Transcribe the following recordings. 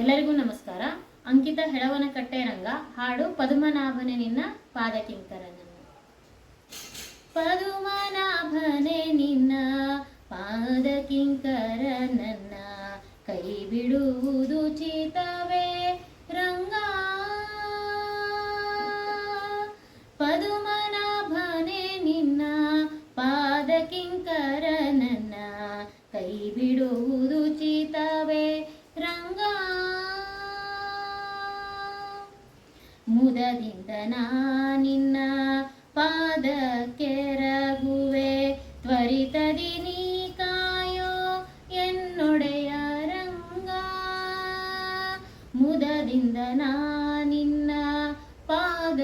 ಎಲ್ಲರಿಗೂ ನಮಸ್ಕಾರ. ಅಂಕಿತ ಹೆಳವನಕಟ್ಟೆ ರಂಗ, ಹಾಡು ಪದುಮನಾಭನೆ ನಿನ್ನ ಪಾದಕಿಂಕರನನ್ನು. ಪದುಮನಾಭನೆ ನಿನ್ನ ಪಾದಕಿಂಕರ ನನ್ನ ಕೈ ಬಿಡುವುದು ಚಿತವೇ ರಂಗ. ಪದುಮನಾಭನೆ ನಿನ್ನ ಪಾದಕಿಂಕರ ನನ್ನ ಕೈ ಬಿಡುವುದು ಮುದದಿಂದ ನಾನಿನ್ನ ಪಾದ ರಘುವೆ, ತ್ವರಿತದಿ ನೀ ಕಾಯೋ ಎನ್ನೊಡೆಯ ರಂಗ. ಮುದದಿಂದ ನಾನಿನ್ನ ಪಾದ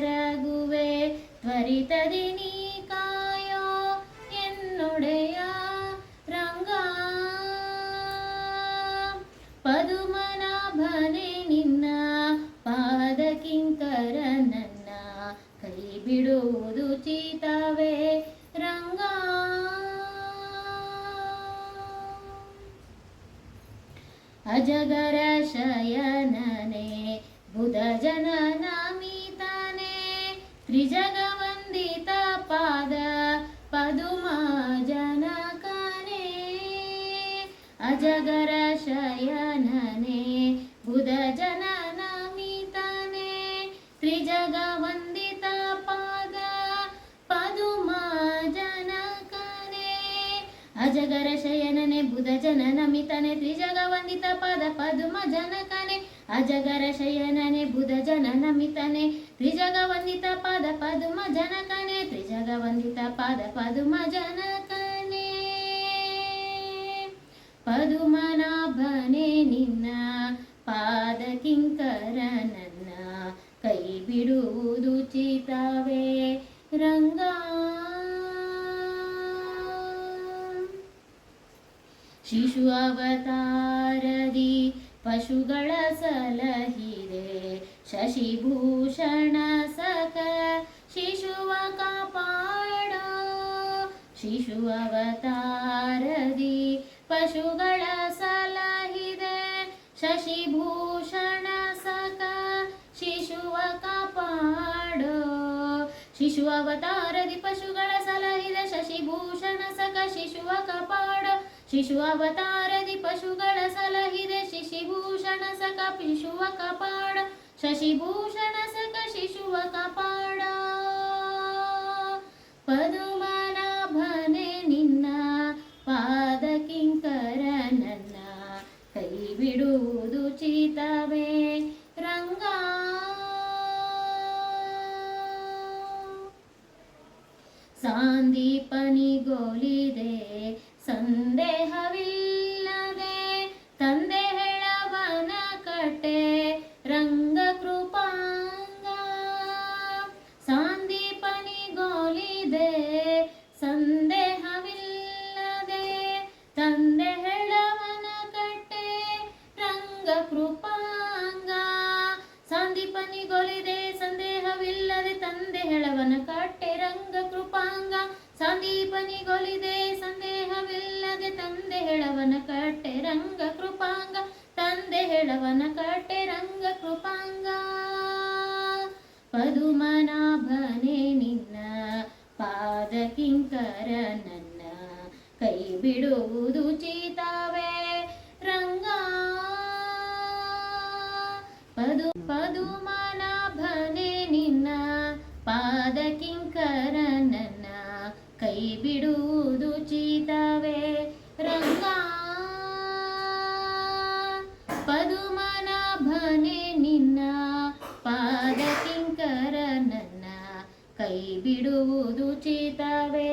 ರಘುವೆ, ತ್ವರಿತದಿ ನೀ अजगरशयनने बुधजननामि तने त्रिजगवन्दितापादपदुमाजनकने अजगरशयनने बुधजन ಅಜಗರ ಶಯನನೆ, ಬುಧ ಜನನ ಮಿತನೆ, ತ್ರಿಜಗ ವಂದಿತ ಪದ ಪದುಮ ಜನಕನೆ. ಅಜಗರ ಶಯನನೆ, ಬುಧ ಜನನ ಮಿತನೆ, ತ್ರಿಜಗ ವಂದಿತ ಪದ ಪದುಮ ಜನಕನೆ, ತ್ರಿಜಗ ವಂದಿತ ಪದ ಪದುಮ ಜನಕನೆ. ಪದುಮನಾಭನೆ ನಿನ್ನ, ಪಾದ ಕಿಂಕರ ನನ್ನ ಕೈ ಬಿಡುವುದು ಚಿತವೇ ಶಿಶು ಅವತಾರದಿ ಪಶುಗಳ ಸಲಹಿದೆ. ಶಶಿಭೂಷಣ ಸಕ ಶಿಶುವ ಕಾಪಾಡ. ಶಿಶು ಅವತಾರದಿ ಪಶುಗಳ ಸಲಹಿದೆ. ಶಶಿಭೂಷಣ ಸಕ ಶಿಶುವ ಕಾಪಾಡೋ. ಶಿಶು ಅವತಾರದಿ ಪಶುಗಳ ಸಲಹಿದೆ. ಶಶಿಭೂಷಣ ಸಕ ಶಿಶುವ ಕಾಪಾಡೋ. ಶಿಶು ಅವತಾರದಿ ಪಶುಗಳ ಸಲಹಿದೆ. ಶಿಶಿಭೂಷಣ ಸಕ ಶಿಶುವ ಕಪಾಡ ಶಶಿಭೂಷಣ ಸಕ ಶಿಶುವ ಕಪಾಡ ಪದುಮನಾಭನೆ ನಿನ್ನ ಪಾದ ಕಿಂಕರ ನನ್ನ. ಕೈ ಬಿಡುವುದು ಚಿತವೇ ರಂಗ. ಸಾಂದೀಪನಿಗೊಲಿದೆ. ಸಂದೇಹವಿಲ್ಲದೆ ತಂದೆ ಹೆಳವನ ಕಟ್ಟೆ ರಂಗ ಕೃಪಾಂಗ ಸಾಂದೀಪನಿಗೊಲಿದೆ ಸಂದೇಹವಿಲ್ಲದೆ ತಂದೆ ಹೇಳವನ ಕಟ್ಟೆ ರಂಗ ಕೃಪಾಂಗ ಸಾಂದೀಪನಿಗೊಲಿದೆ ಸಂದೇಹವಿಲ್ಲದೆ ತಂದೆ ಹೇಳವನ ಕಟ್ಟೆ ರಂಗ ಕೃಪಾಂಗ ಸಂದೀಪನಿಗೊಲಿದೆ, ಸಂದೇಹವಿಲ್ಲದೆ ತಂದೆ ಹೇಳವನ ಕಟ್ಟೆ ರಂಗ ಕೃಪಾಂಗ, ತಂದೆ ಹೇಳವನ ಕಟ್ಟೆ ರಂಗ ಕೃಪಾಂಗ. ಪದುಮನಾಭನೆ ನಿನ್ನ ಪಾದ ಕಿಂಕರ ನನ್ನ ಕೈ ಬಿಡುವುದು ಚಿತವೇ ಕೈ ಬಿಡುವುದು ಚಿತವೇ? ರಂಗ ಪದುಮನಾಭನೆ ನಿನ್ನ ಪಾದ ಕಿಂಕರ ನನ್ನ ಕೈ ಬಿಡುವುದು ಚಿತವೇ?